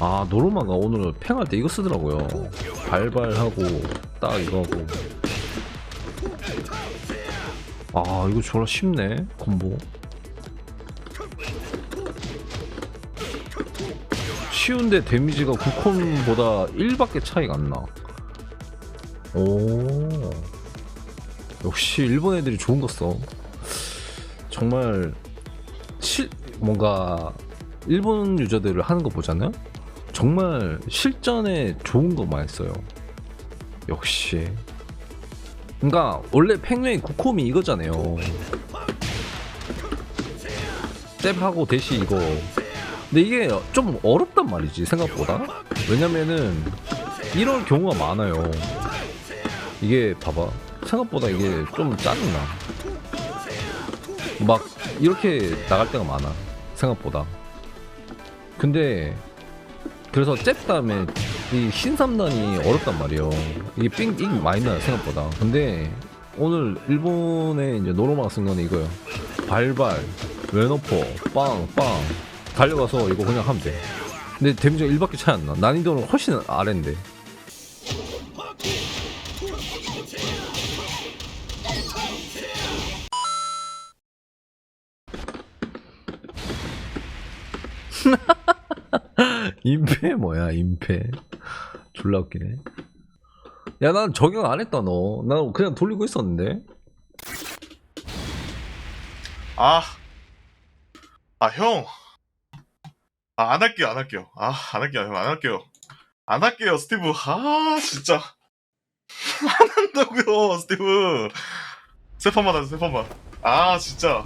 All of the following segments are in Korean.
아 노르마가 오늘 팽할 때 이거 쓰더라고요. 발발하고 딱 이거 하고. 아 이거 졸라 쉽네 콤보. 쉬운데 데미지가 9콤보다 1밖에 차이가 안나. 오. 역시 일본 애들이 좋은 거써. 정말 실 뭔가 일본 유저들을 하는 거 보잖아요 정말 실전에 좋은 거 많이 써요. 역시. 그러니까 원래 팽웨이 9콤이 이거잖아요. 잽하고 대시 이거. 근데 이게 좀 어렵단 말이지 생각보다. 왜냐면은 이런 경우가 많아요. 이게 봐봐. 생각보다 이게 좀 짜증나. 막 이렇게 나갈 때가 많아. 생각보다. 근데 그래서 잽 다음에 이 신삼단이 어렵단 말이에요. 이게 삥, 잉 많이 나요 생각보다. 근데 오늘 일본에 이제 노로마가 쓴 거는 이거예요. 발발 왼오퍼 빵빵. 달려가서 이거 그냥 하면 돼. 근데 데미지가 1밖에 차이 안 나. 난이도는 훨씬 아래인데 임패 뭐야 임패 졸라 웃기네 야 난 적용 안 했다 너난 그냥 돌리고 있었는데 아, 아, 형. 아, 안 할게요, 안 할게요. 아, 안 할게요, 형, 안 할게요. 안 할게요, 스티브. 아, 진짜. 안 한다고요, 스티브. 세 판만 하자, 세 판만. 아, 진짜.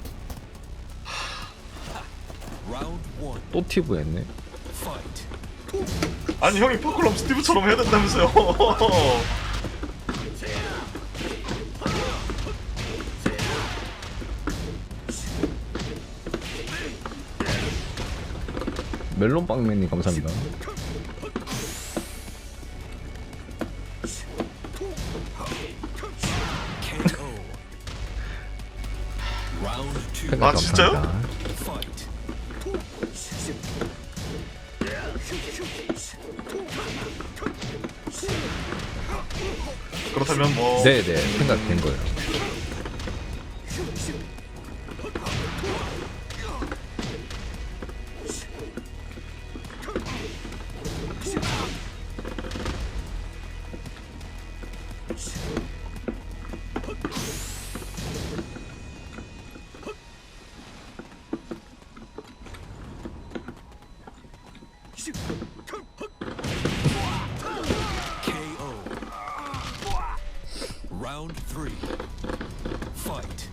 또 티브 했네 fight. 아니, 형이 파클럼 스티브처럼 해야 된다면서요. 멜론빵맨님 감사합니다 아, 진짜요? 그렇다면 뭐. 네네 생각된 거예요 KO. Round three, fight.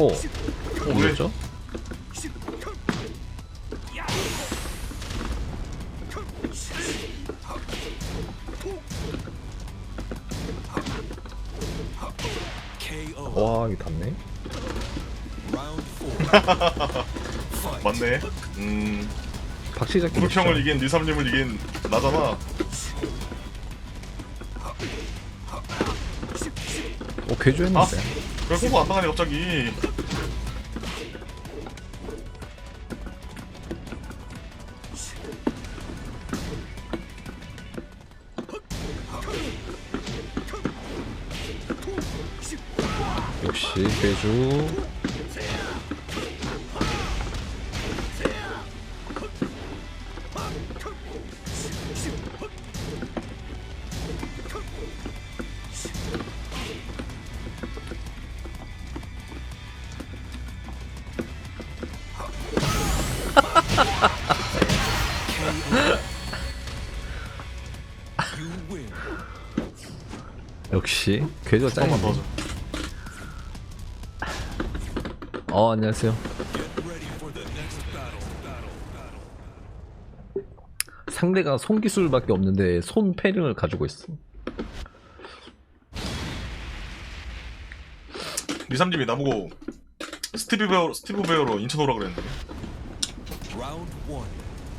오 어, 왜? 뭐였죠? 와 이거 닿네. 맞네. 음, 박시작기 구육형을 이긴 리삼님을 이긴 나잖아. 오 개조했는데 왜 공부 안 나가니, 갑자기. 역시 개조 역시 궤도가 한번 짱이네 더. 어 안녕하세요. 상대가 손 기술밖에 없는데 손 패링을 가지고 있어. 리삼집이 나보고 스티브 베어 스티브 베어로 인천 오라 그랬는데.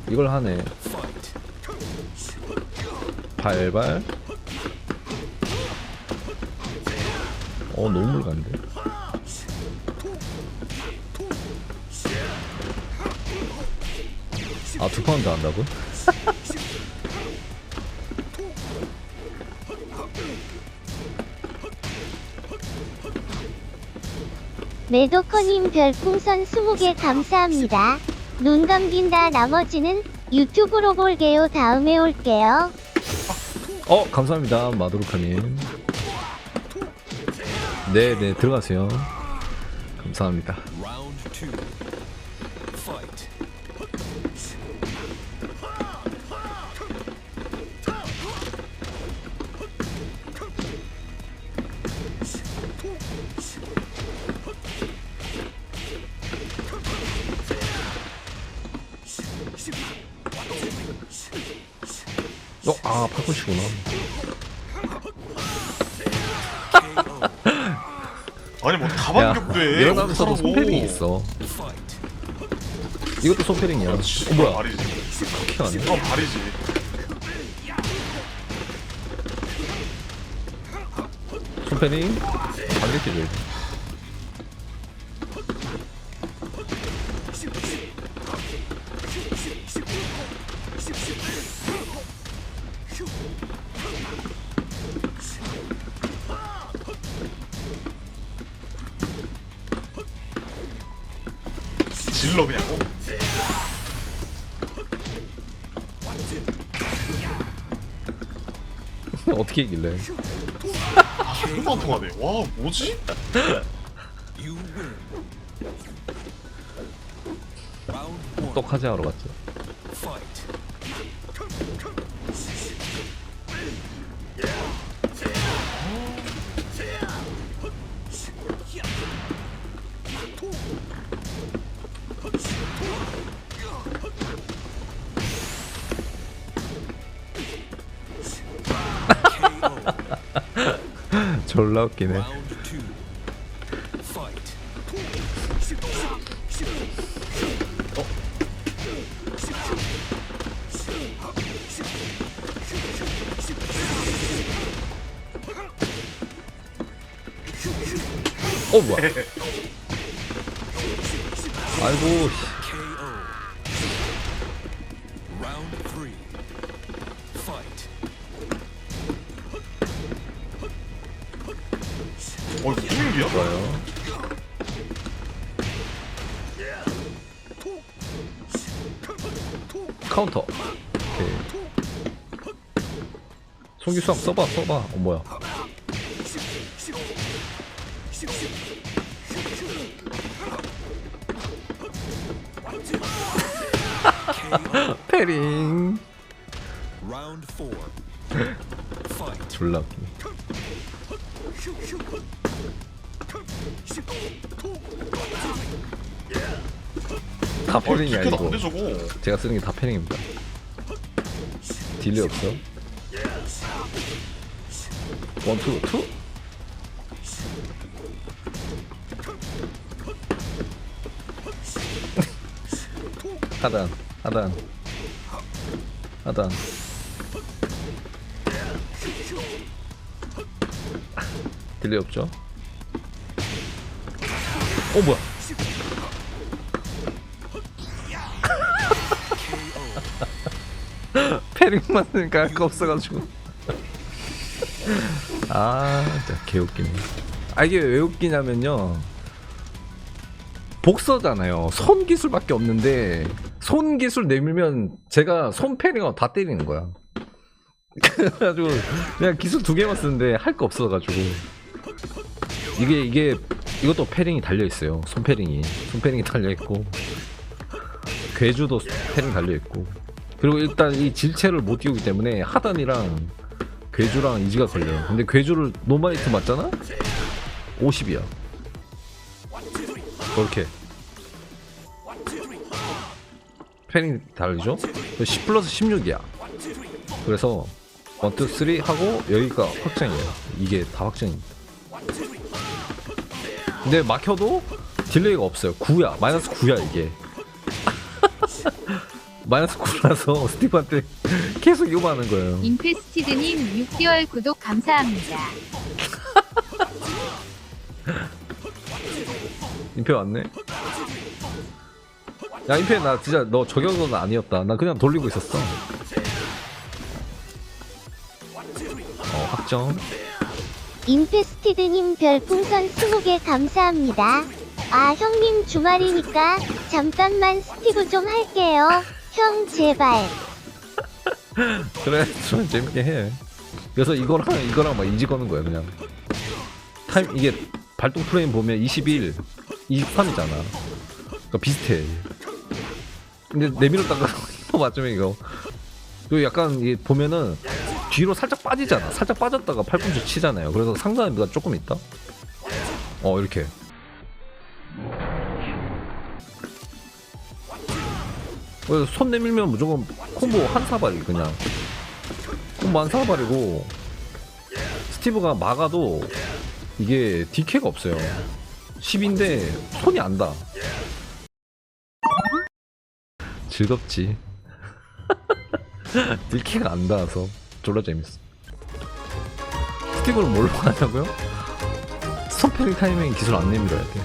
이걸 하네. 발발. 어 너무 물간데. 아 두 파운드 한다고? 매도커님 별풍선 20개 감사합니다. 눈 감긴다 나머지는 유튜브로 볼게요. 다음에 올게요. 어 감사합니다 마도르카님. 네네 들어가세요. 감사합니다. Fight. 어아 파쿠시구나. 아니 뭐 야 다반격돼. 일어나면서도 어떡하라고. 손패링이 있어. 이것도 손패링이야. 어 그렇지. 뭐야? 발이지. 어떻게 하네? 이건 발이지. 손패링 반격해줘야 돼. 질러 그냥. 어? 어떻게 이길래? 아, 금방 통하네. 와, 뭐지? 똑하지 하러 갔죠. 졸라 웃기네. 어 뭐야? 아이고 카운터. 오케이. 송기수학 써봐 써봐. 어 뭐야? Fight. 졸라 웃기네. 다 어, 패링이 지켜도 아니고 저거. 제가 쓰는 게 다 패링입니다. 딜이 없어. 원, 투, 투? 하단, 하단, 하단. 딜이 없죠? 어, 뭐야? 패링 맞으니까 할거 없어가지고. 아 진짜 개웃기네. 아 이게 왜 웃기냐면요. 복서잖아요. 손 기술밖에 없는데 손 기술 내밀면 제가 손 패링하고 다 때리는 거야. 그래가지고 그냥 기술 두 개만 쓰는데 할 거 없어가지고. 이게 이게 이것도 패링이 달려 있어요. 손 패링이. 손 패링이 달려 있고. 괴주도 패링 달려 있고 그리고 일단 이 질체를 못 띄우기 때문에 하단이랑 괴주랑 이지가 걸려요. 근데 괴주를 노마이트 맞잖아? 50이야. 그렇게. 패링 다르죠? 10 플러스 16이야. 그래서 1, 2, 3 하고 여기가 확정이에요. 이게 다 확정입니다. 근데 막혀도 딜레이가 없어요. 9야. 마이너스 9야 이게. 마이너스 9라서 스티브한테 계속 요구하는 거예요. 인페스티드님 6개월 구독 감사합니다. 임페 왔네. 야 임페 나 진짜 너 저격은 아니었다. 나 그냥 돌리고 있었어. 어 확정. 인페스티드님 별풍선 20개 감사합니다. 아 형님 주말이니까 잠깐만 스티브 좀 할게요. 형 제발. 그래 좀 재밌게 해. 그래서 이거랑 이거랑 막 인지 거는 거야 그냥. 타임 이게 발동 프레임 보면 21, 23이잖아. 그러니까 비슷해. 근데 내밀었다가 이거 맞으면 이거. 그 약간 이게 보면은 뒤로 살짝 빠지잖아. 살짝 빠졌다가 팔꿈치 치잖아요. 그래서 상단미가 조금 있다. 어 이렇게. 손 내밀면 무조건 콤보 한 사발이 그냥. 콤보 한 사발이고 스티브가 막아도 이게 디케가 없어요. 10인데 손이 안다 즐겁지. 디케가 안 닿아서 졸라 재밌어. 스티브는 뭘로 하냐고요? 스톱 패링 타이밍 기술 안 내밀어야 돼